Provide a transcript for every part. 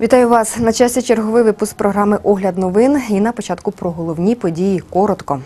Вітаю вас на часі черговий випуск програми Огляд новин. І на початку про головні події коротко.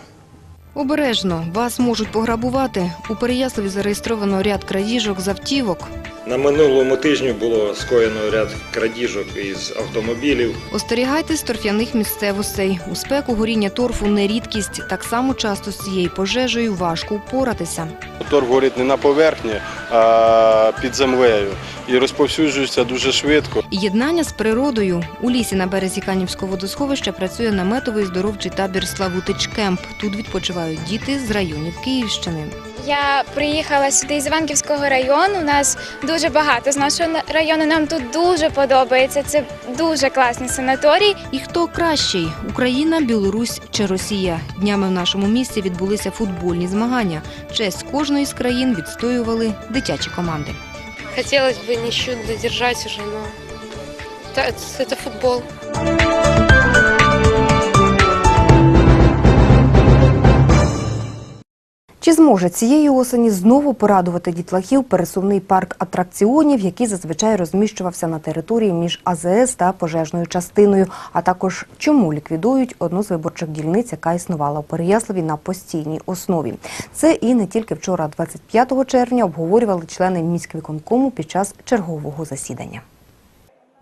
Обережно вас можуть пограбувати. У Переяславі зареєстровано ряд крадіжок з автівок. На минулому тижні було скоєно ряд крадіжок із автомобілів. Остерігайтесь торф'яних місцевостей. У спеку горіння торфу не рідкість. Так само часто з цією пожежею важко впоратися. Торф горить не на поверхні, а під землею і розповсюджується дуже швидко. Єднання з природою. У лісі на березі Канівського водосховища працює наметовий здоровчий табір Славутич Кемп. Тут відпочивають діти з районів Київщини. Я приїхала сюди із Іванківського району. У нас дуже багато з нашого на- району. Нам тут дуже подобається. Це дуже класний санаторій. І хто кращий Україна, Білорусь чи Росія? Днями в нашому місті відбулися футбольні змагання. Честь кожної з країн відстоювали дитячі команди. Хотелось бы не счет додержать уже, но это, это футбол. Зможе цієї осені знову порадувати дітлахів пересувний парк атракціонів, який зазвичай розміщувався на території між АЗС та пожежною частиною? А також чому ліквідують одну з виборчих дільниць, яка існувала у Переяславі на постійній основі? Це і не тільки вчора, 25 червня, обговорювали члени міськвиконкому під час чергового засідання.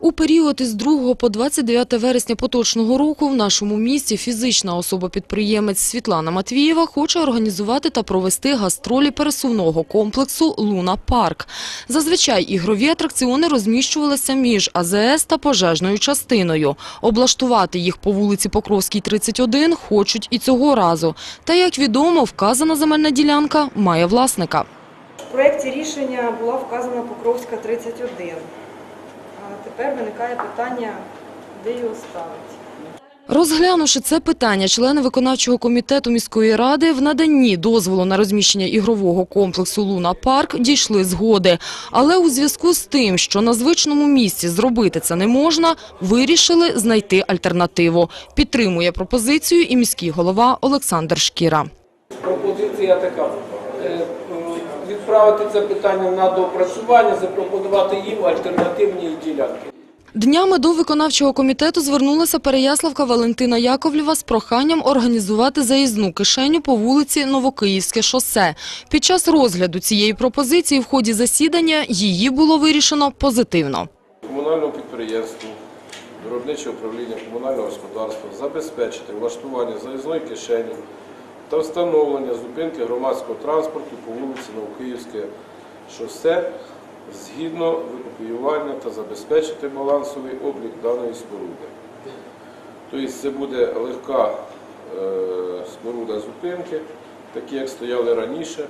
У період із 2 по 29 вересня поточного року в нашому місті фізична особа-підприємець Світлана Матвієва хоче організувати та провести гастролі пересувного комплексу «Луна Парк». Зазвичай ігрові атракціони розміщувалися між АЗС та пожежною частиною. Облаштувати їх по вулиці Покровській, 31 хочуть і цього разу. Та, як відомо, вказана земельна ділянка має власника. В проєкті рішення була вказана Покровська 31. Тепер виникає питання, де його ставити. Розглянувши це питання, члени виконавчого комітету міської ради в наданні дозволу на розміщення ігрового комплексу «Луна Парк» дійшли згоди. Але у зв'язку з тим, що на звичному місці зробити це не можна, вирішили знайти альтернативу. Підтримує пропозицію і міський голова Олександр Шкіра. Пропозиція така. Відправити це питання на доопрацювання, запропонувати їм альтернативні ділянки. Днями до виконавчого комітету звернулася Переяславка Валентина Яковлєва з проханням організувати заїзну кишеню по вулиці Новокиївське шосе. Під час розгляду цієї пропозиції в ході засідання її було вирішено позитивно. Комунальному підприємству, виробниче управління комунального господарства забезпечити влаштування заїзної кишені та встановлення зупинки громадського транспорту по вулиці Новокиївське шосе згідно викопіювання та забезпечити балансовий облік даної споруди. Тобто це буде легка е, споруда зупинки, такі як стояли раніше,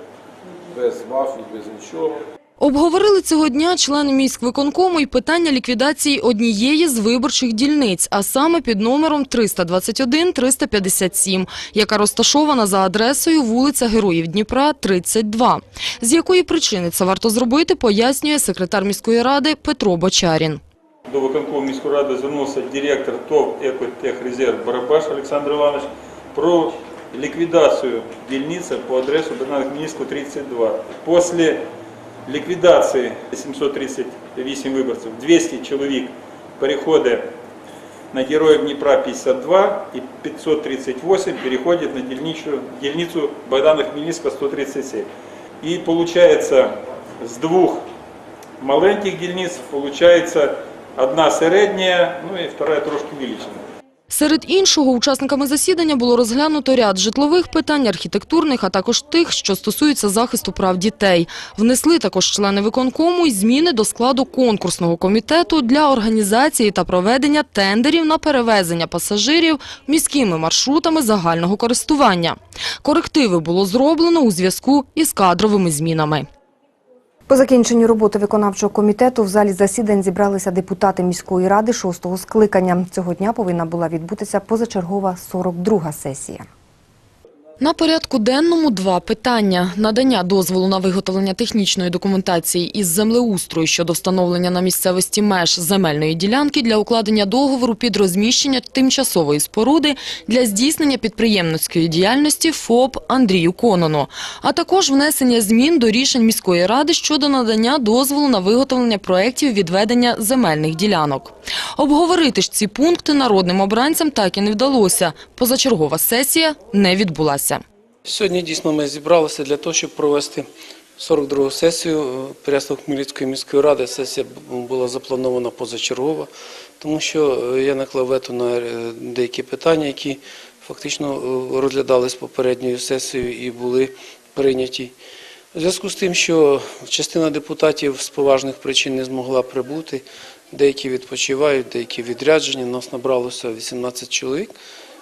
без мафій, без нічого. Обговорили цього дня члени міськвиконкому і питання ліквідації однієї з виборчих дільниць, а саме під номером 321-357, яка розташована за адресою вулиця Героїв Дніпра, 32. З якої причини це варто зробити, пояснює секретар міської ради Петро Бочарін. До виконкому міської ради звернувся директор ТОВ «Екотехрезерв» Барабаш Олександр Іванович про ліквідацію дільниці по адресу Хмельницького, 32. Після ліквідації 738 виборців, 200 чоловік переходить на Героїв Дніпра 52 і 538 переходять на дільницю, дільницю Богдана Хмельницького 137. І виходить з двох маленьких дільниць, виходить одна середня, ну і вторая трошки увеличена. Серед іншого, учасниками засідання було розглянуто ряд житлових питань, архітектурних, а також тих, що стосуються захисту прав дітей. Внесли також члени виконкому й зміни до складу конкурсного комітету для організації та проведення тендерів на перевезення пасажирів міськими маршрутами загального користування. Корективи було зроблено у зв'язку із кадровими змінами. По закінченню роботи виконавчого комітету в залі засідань зібралися депутати міської ради шостого скликання. Цього дня повинна була відбутися позачергова 42-га сесія. На порядку денному два питання. Надання дозволу на виготовлення технічної документації із землеустрою щодо встановлення на місцевості меж земельної ділянки для укладення договору під розміщення тимчасової споруди для здійснення підприємницької діяльності ФОП Андрію Конону, а також внесення змін до рішень міської ради щодо надання дозволу на виготовлення проєктів відведення земельних ділянок. Обговорити ж ці пункти народним обранцям так і не вдалося. Позачергова сесія не відбулася. Сьогодні дійсно ми зібралися для того, щоб провести 42-гу сесію е, Переяслав Хмельницької міської ради. Сесія була запланована позачергова, тому що е, я наклав вето на е, деякі питання, які фактично розглядались попередньою сесією і були прийняті. У зв'язку з тим, що частина депутатів з поважних причин не змогла прибути, деякі відпочивають, деякі відряджені, нас набралося 18 чоловік,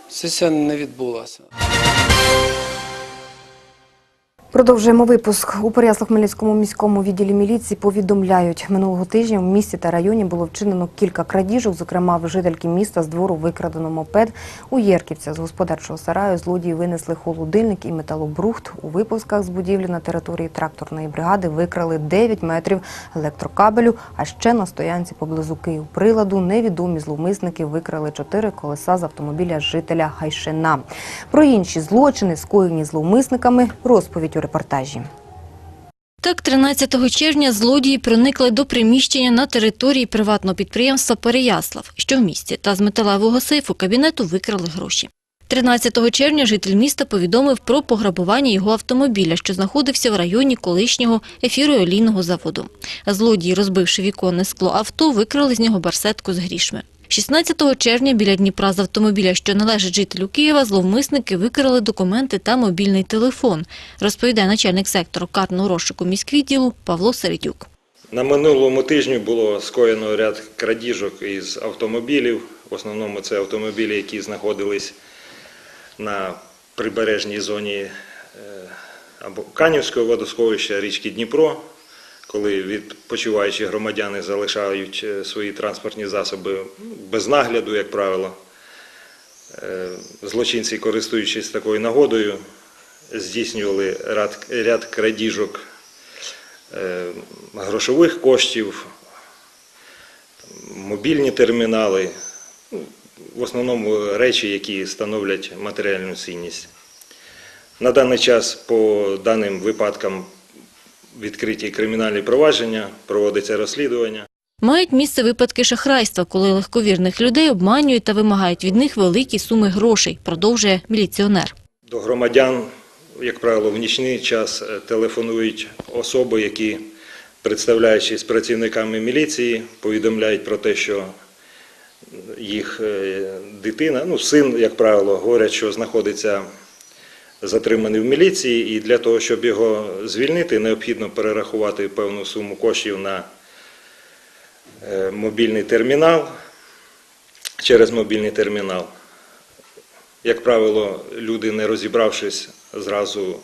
сесія не відбулася. Продовжуємо випуск. У Переяслав-Хмельницькому міському відділі міліції повідомляють, минулого тижня в місті та районі було вчинено кілька крадіжок. Зокрема, в жительки міста з двору викрадено мопед. У Єрківця з господарчого сараю злодії винесли холодильник і металобрухт. У випусках з будівлі на території тракторної бригади викрали 9 метрів електрокабелю. А ще на стоянці поблизу Київприладу невідомі зловмисники викрали чотири колеса з автомобіля жителя Гайшина. Про інші злочини, скоєні зловмисниками, розповідь у репортажі. Так, 13 червня злодії проникли до приміщення на території приватного підприємства Переяслав, що в місті, та з металевого сейфу кабінету викрали гроші. 13 червня житель міста повідомив про пограбування його автомобіля, що знаходився в районі колишнього ефіроолійного заводу. Злодії, розбивши віконне скло авто, викрали з нього барсетку з грішми. 16 червня біля Дніпра з автомобіля, що належить жителю Києва, зловмисники викрали документи та мобільний телефон, розповідає начальник сектору карного розшуку міськвідділу Павло Середюк. На минулому тижні було скоєно ряд крадіжок із автомобілів. В основному це автомобілі, які знаходились на прибережній зоні е, або Канівського водосховища річки Дніпро, коли відпочиваючі громадяни залишають е, свої транспортні засоби без нагляду, як правило. Е, Злочинці, користуючись такою нагодою, здійснювали ряд, ряд крадіжок е, грошових коштів, мобільні термінали, ну, в основному речі, які становлять матеріальну цінність. На даний час по даним випадкам відкриті кримінальні провадження, проводиться розслідування. Мають місце випадки шахрайства, коли легковірних людей обманюють та вимагають від них великі суми грошей, продовжує міліціонер. До громадян, як правило, в нічний час е, телефонують особи, які, представляючись працівниками міліції, повідомляють про те, що їх е, дитина, ну син, як правило, говорять, що знаходиться затриманий в міліції, і для того, щоб його звільнити, необхідно перерахувати певну суму коштів на е, мобільний термінал через мобільний термінал. Як правило, люди, не розібравшись, зразу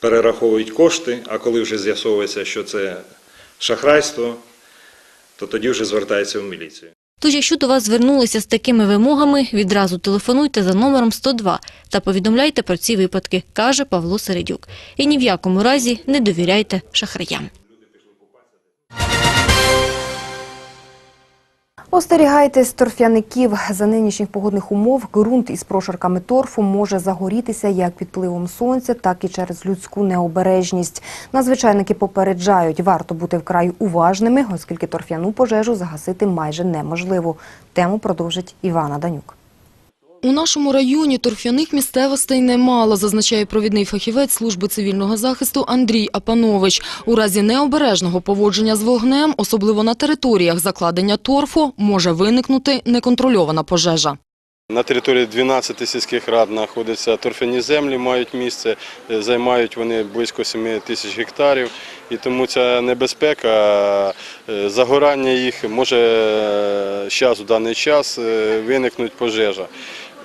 перераховують кошти, а коли вже з'ясовується, що це шахрайство, то тоді вже звертаються в міліцію. Тож, якщо до вас звернулися з такими вимогами, відразу телефонуйте за номером 102 та повідомляйте про ці випадки, каже Павло Середюк. І ні в якому разі не довіряйте шахраям. Остерігайтесь торфяників. За нинішніх погодних умов ґрунт із прошарками торфу може загорітися як під пливом сонця, так і через людську необережність. Надзвичайники попереджають, варто бути вкрай уважними, оскільки торфяну пожежу загасити майже неможливо. Тему продовжить Івана Данюк. У нашому районі торфяних місцевостей немало, зазначає провідний фахівець служби цивільного захисту Андрій Апанович. У разі необережного поводження з вогнем, особливо на територіях закладення торфу, може виникнути неконтрольована пожежа. На території 12 сільських рад знаходяться торфяні землі, мають місце, е, займають вони близько 7 тисяч гектарів. І тому ця небезпека, е, загорання їх може зараз, у даний час е, виникнути пожежа.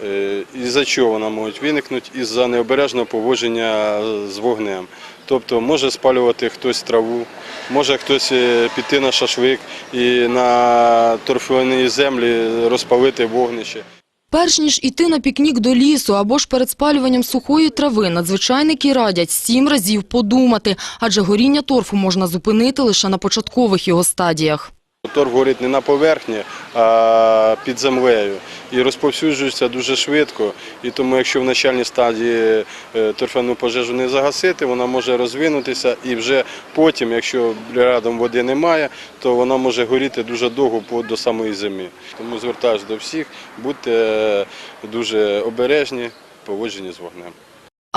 Е, Із-за чого вона може виникнути? Із-за необережного поводження з вогнем. Тобто може спалювати хтось траву, може хтось е, піти на шашлик і на торфяні землі розпалити вогнище. Перш ніж іти на пікнік до лісу або ж перед спалюванням сухої трави, надзвичайники радять сім разів подумати, адже горіння торфу можна зупинити лише на початкових його стадіях. Торф горить не на поверхні, а під землею. І розповсюджується дуже швидко. І тому, якщо в начальній стадії е, торфяну пожежу не загасити, вона може розвинутися. І вже потім, якщо рядом води немає, то вона може горіти дуже довго до самої зими. Тому звертаюся до всіх, будьте е, дуже обережні в поводженні з вогнем.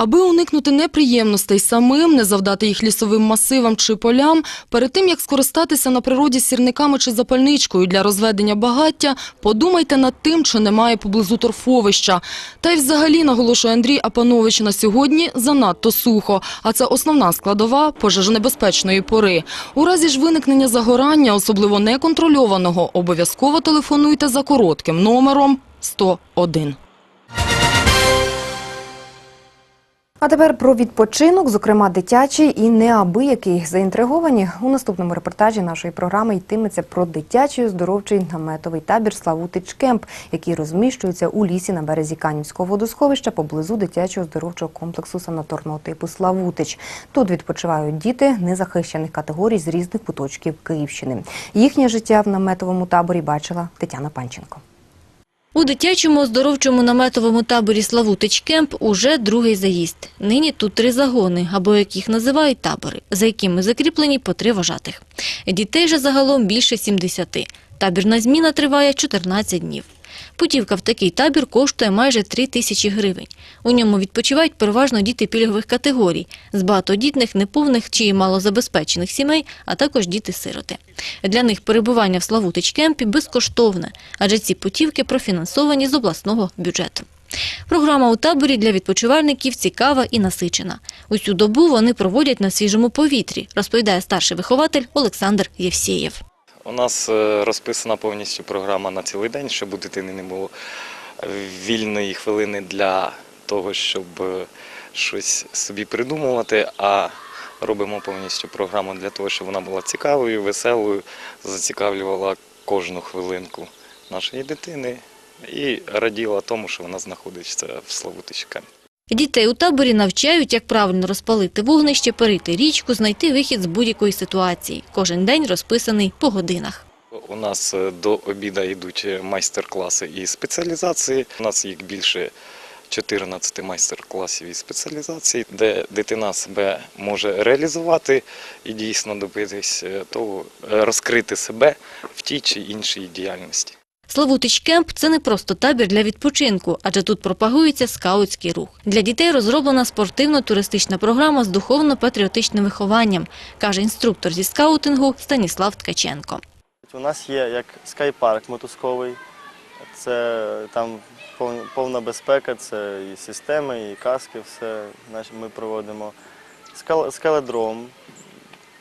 Аби уникнути неприємностей самим, не завдати їх лісовим масивам чи полям, перед тим, як скористатися на природі сірниками чи запальничкою для розведення багаття, подумайте над тим, чи немає поблизу торфовища. Та й взагалі, наголошує Андрій Апанович, на сьогодні занадто сухо, а це основна складова пожежонебезпечної пори. У разі ж виникнення загорання, особливо неконтрольованого, обов'язково телефонуйте за коротким номером 101. А тепер про відпочинок, зокрема дитячий і неабиякий. Заінтриговані у наступному репортажі нашої програми йтиметься про дитячий оздоровчий наметовий табір Славутич Кемп, який розміщується у лісі на березі Канівського водосховища поблизу дитячого оздоровчого комплексу санаторного типу Славутич. Тут відпочивають діти незахищених категорій з різних куточків Київщини. Їхнє життя в наметовому таборі бачила Тетяна Панченко. У дитячому оздоровчому наметовому таборі Славутич Кемп уже другий заїзд. Нині тут три загони, або як їх називають табори, за якими закріплені по три вожатих. Дітей же загалом більше 70. Табірна зміна триває 14 днів. Путівка в такий табір коштує майже 3 тисячі гривень. У ньому відпочивають переважно діти пільгових категорій, з багатодітних, неповних чи малозабезпечених сімей, а також діти-сироти. Для них перебування в Славутич-кемпі безкоштовне, адже ці путівки профінансовані з обласного бюджету. Програма у таборі для відпочивальників цікава і насичена. Усю добу вони проводять на свіжому повітрі, розповідає старший вихователь Олександр Євсєєв. У нас е, розписана повністю програма на цілий день, щоб у дитини не було вільної хвилини для того, щоб е, щось собі придумувати, а робимо повністю програму для того, щоб вона була цікавою, веселою, зацікавлювала кожну хвилинку нашої дитини і раділа тому, що вона знаходиться в Славутичках. Дітей у таборі навчають, як правильно розпалити вогнище, перейти річку, знайти вихід з будь-якої ситуації. Кожен день розписаний по годинах. У нас е, до обіду йдуть майстер-класи і спеціалізації. У нас їх більше 14 майстер-класів і спеціалізацій, де дитина себе може реалізувати і дійсно добитись е, того, е, розкрити себе в тій чи іншій діяльності. Славутич Кемп – це не просто табір для відпочинку, адже тут пропагується скаутський рух. Для дітей розроблена спортивно-туристична програма з духовно-патріотичним вихованням, каже інструктор зі скаутингу Станіслав Ткаченко. У нас є як скайпарк мотузковий, це там повна безпека, це і системи, і каски, все ми проводимо. Скал- Скеледром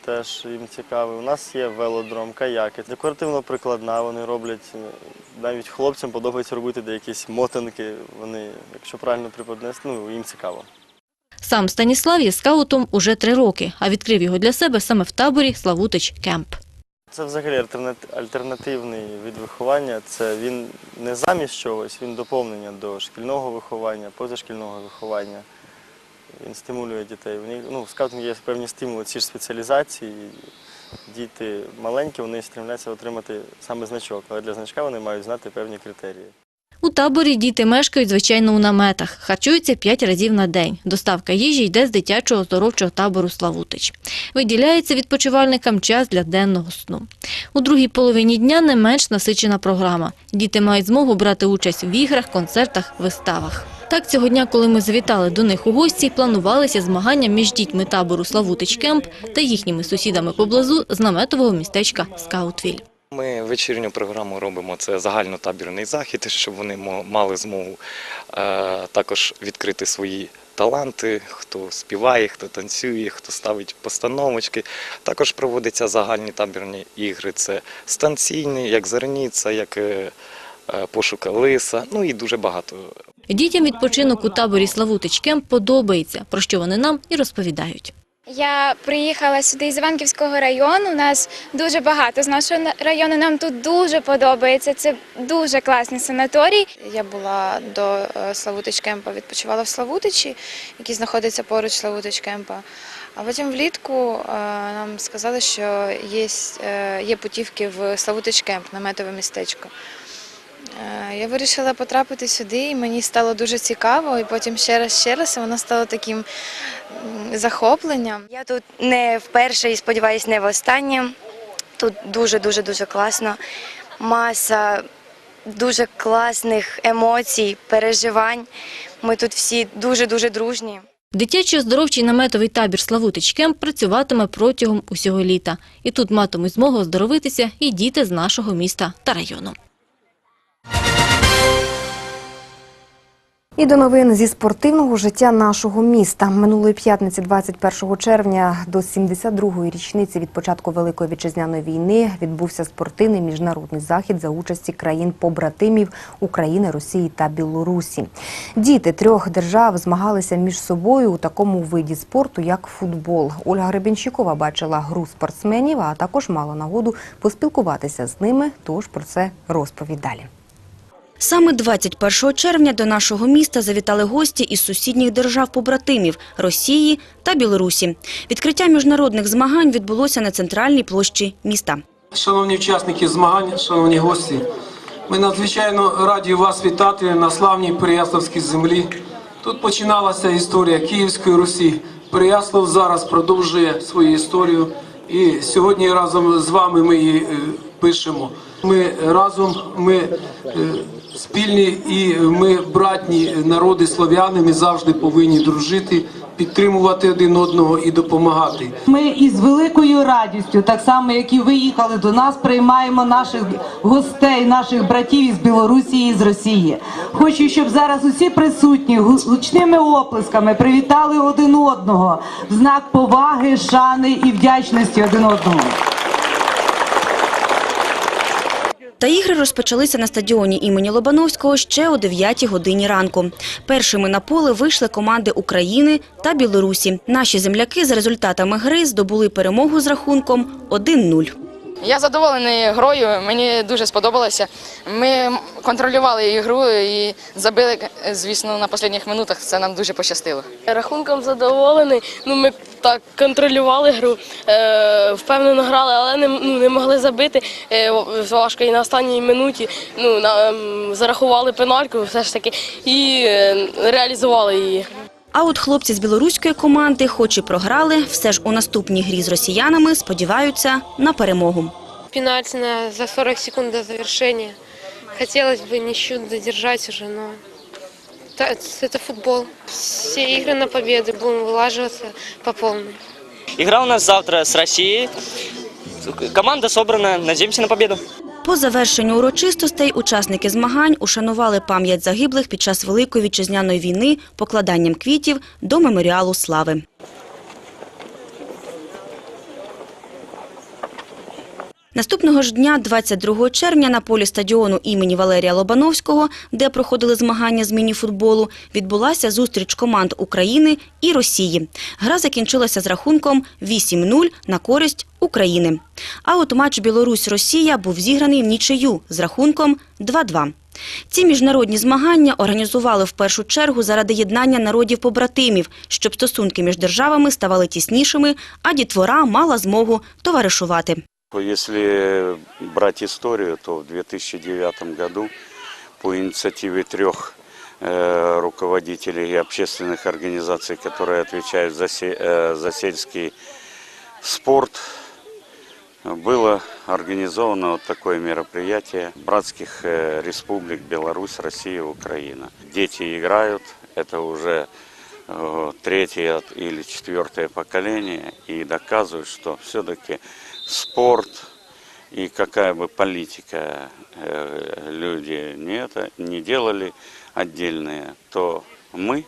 теж їм цікавий. У нас є велодром, каяки, декоративно-прикладна, вони роблять, е, навіть хлопцям подобається робити деякісь мотанки, вони, якщо правильно преподнести, ну їм цікаво. Сам Станіслав є скаутом уже три роки, а відкрив його для себе саме в таборі Славутич Кемп. Це взагалі альтернативний від виховання. Це він не замість чогось, він доповнення до шкільного виховання, позашкільного виховання. Він стимулює дітей. В ну, скаутингу є певні стимули, ці ж спеціалізації. Діти маленькі, вони стремляться отримати саме значок, але для значка вони мають знати певні критерії. У таборі діти мешкають, звичайно, у наметах. Харчуються п'ять разів на день. Доставка їжі йде з дитячого оздоровчого табору Славутич. Виділяється відпочивальникам час для денного сну. У другій половині дня не менш насичена програма. Діти мають змогу брати участь в іграх, концертах, виставах. Так, цього дня, коли ми завітали до них у гості, планувалися змагання між дітьми табору Славутич Кемп та їхніми сусідами поблизу з наметового містечка Скаутвіль. Ми вечірню програму робимо це загальнотабірний захід, щоб вони мали змогу е, також відкрити свої таланти, хто співає, хто танцює, хто ставить постановочки. Також проводяться загальні табірні ігри. Це станційні, як зерніця, як е, е, пошук лиса, ну і дуже багато Дітям відпочинок у таборі Славутич Кемп подобається, про що вони нам і розповідають. Я приїхала сюди з Іванківського району. У нас дуже багато з нашого району. Нам тут дуже подобається. Це дуже класний санаторій. Я була до е, Славутич кемпа, відпочивала в Славутичі, який знаходиться поруч Славутич кемпа. А потім влітку е, нам сказали, що є, е, є путівки в Славутич кемп, наметове містечко. Е, Я вирішила потрапити сюди, і мені стало дуже цікаво. І потім ще раз, ще раз, і воно стало таким захопленням. Я тут не вперше і сподіваюся, не востаннє. Тут дуже-дуже дуже класно. Маса дуже класних емоцій, переживань. Ми тут всі дуже-дуже дружні. Дитячий оздоровчий наметовий табір Славутич Кемп працюватиме протягом усього літа. І тут матимуть змогу оздоровитися і діти з нашого міста та району. І до новин зі спортивного життя нашого міста. Минулої п'ятниці, 21 червня, до 72-ї річниці від початку Великої вітчизняної війни відбувся спортивний міжнародний захід за участі країн-побратимів України, Росії та Білорусі. Діти трьох держав змагалися між собою у такому виді спорту, як футбол. Ольга Гребенщикова бачила гру спортсменів, а також мала нагоду поспілкуватися з ними. Тож про це розповідь далі. Саме 21 червня до нашого міста завітали гості із сусідніх держав-побратимів – Росії та Білорусі. Відкриття міжнародних змагань відбулося на центральній площі міста. Шановні учасники змагань, шановні гості, ми надзвичайно раді вас вітати на славній Переяславській землі. Тут починалася історія Київської Русі. Переяслав зараз продовжує свою історію, і сьогодні разом з вами ми її е, пишемо. Ми разом, ми е, спільні і ми братні народи слов'яни. Ми завжди повинні дружити, підтримувати один одного і допомагати. Ми із великою радістю, так само як і ви їхали до нас, приймаємо наших гостей, наших братів із Білорусі і з Росії. Хочу, щоб зараз усі присутні гу- гучними оплесками привітали один одного в знак поваги, шани і вдячності один одному. Та ігри розпочалися на стадіоні імені Лобановського ще о 9 годині ранку. Першими на поле вийшли команди України та Білорусі. Наші земляки за результатами гри здобули перемогу з рахунком 1-0. Я задоволений грою, мені дуже сподобалося. Ми контролювали ігру і забили, звісно, на останніх минутах. Це нам дуже пощастило. Рахунком задоволений. Ну, ми так контролювали гру, е, впевнено грали, але не, ну, не могли забити. Е, важко і на останній минуті ну, на, ем, зарахували пенальку все ж таки і е, реалізували її. А от хлопці з білоруської команди, хоч і програли, все ж у наступній грі з росіянами сподіваються на перемогу. Пенальти на, за 40 секунд до завершения. Хотелось бы ничью додержать уже, но та- это футбол. Все игры на победу, будем вылаживаться по полной. Игра у нас завтра с Россией. Команда собрана, надеемся на победу. По завершенню урочистостей учасники змагань ушанували пам'ять загиблих під час Великої вітчизняної війни покладанням квітів до меморіалу слави. Наступного ж дня, 22 червня, на полі стадіону імені Валерія Лобановського, де проходили змагання з міні-футболу, відбулася зустріч команд України і Росії. Гра закінчилася з рахунком 8-0 на користь України. А от матч Білорусь-Росія був зіграний в нічию з рахунком 2-2. Ці міжнародні змагання організували в першу чергу заради єднання народів-побратимів, щоб стосунки між державами ставали тіснішими, а дітвора мала змогу товаришувати. Если брать историю, то в 2009 году по инициативе трех э, руководителей общественных организаций, которые отвечают за, се- э, за сельский спорт, было организовано вот такое мероприятие братских э, республик Беларусь, Россия, Украина. Дети играют, это уже третье или четвертое поколение и доказывают, что все-таки спорт и какая бы политика э, люди не, это, не делали отдельные, то мы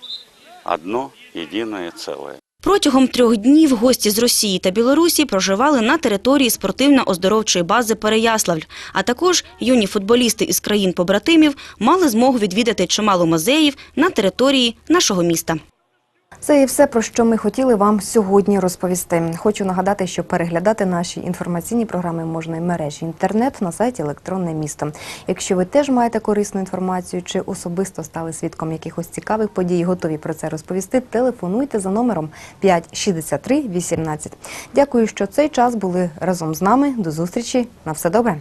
одно единое целое. Протягом трьох днів гості з Росії та Білорусі проживали на території спортивно-оздоровчої бази Переяславль, а також юні футболісти із країн-побратимів мали змогу відвідати чимало музеїв на території нашого міста. Це і все, про що ми хотіли вам сьогодні розповісти. Хочу нагадати, що переглядати наші інформаційні програми можна і мережі інтернет на сайті Електронне місто. Якщо ви теж маєте корисну інформацію чи особисто стали свідком якихось цікавих подій, готові про це розповісти, телефонуйте за номером 563 18. Дякую, що цей час були разом з нами. До зустрічі. На все добре.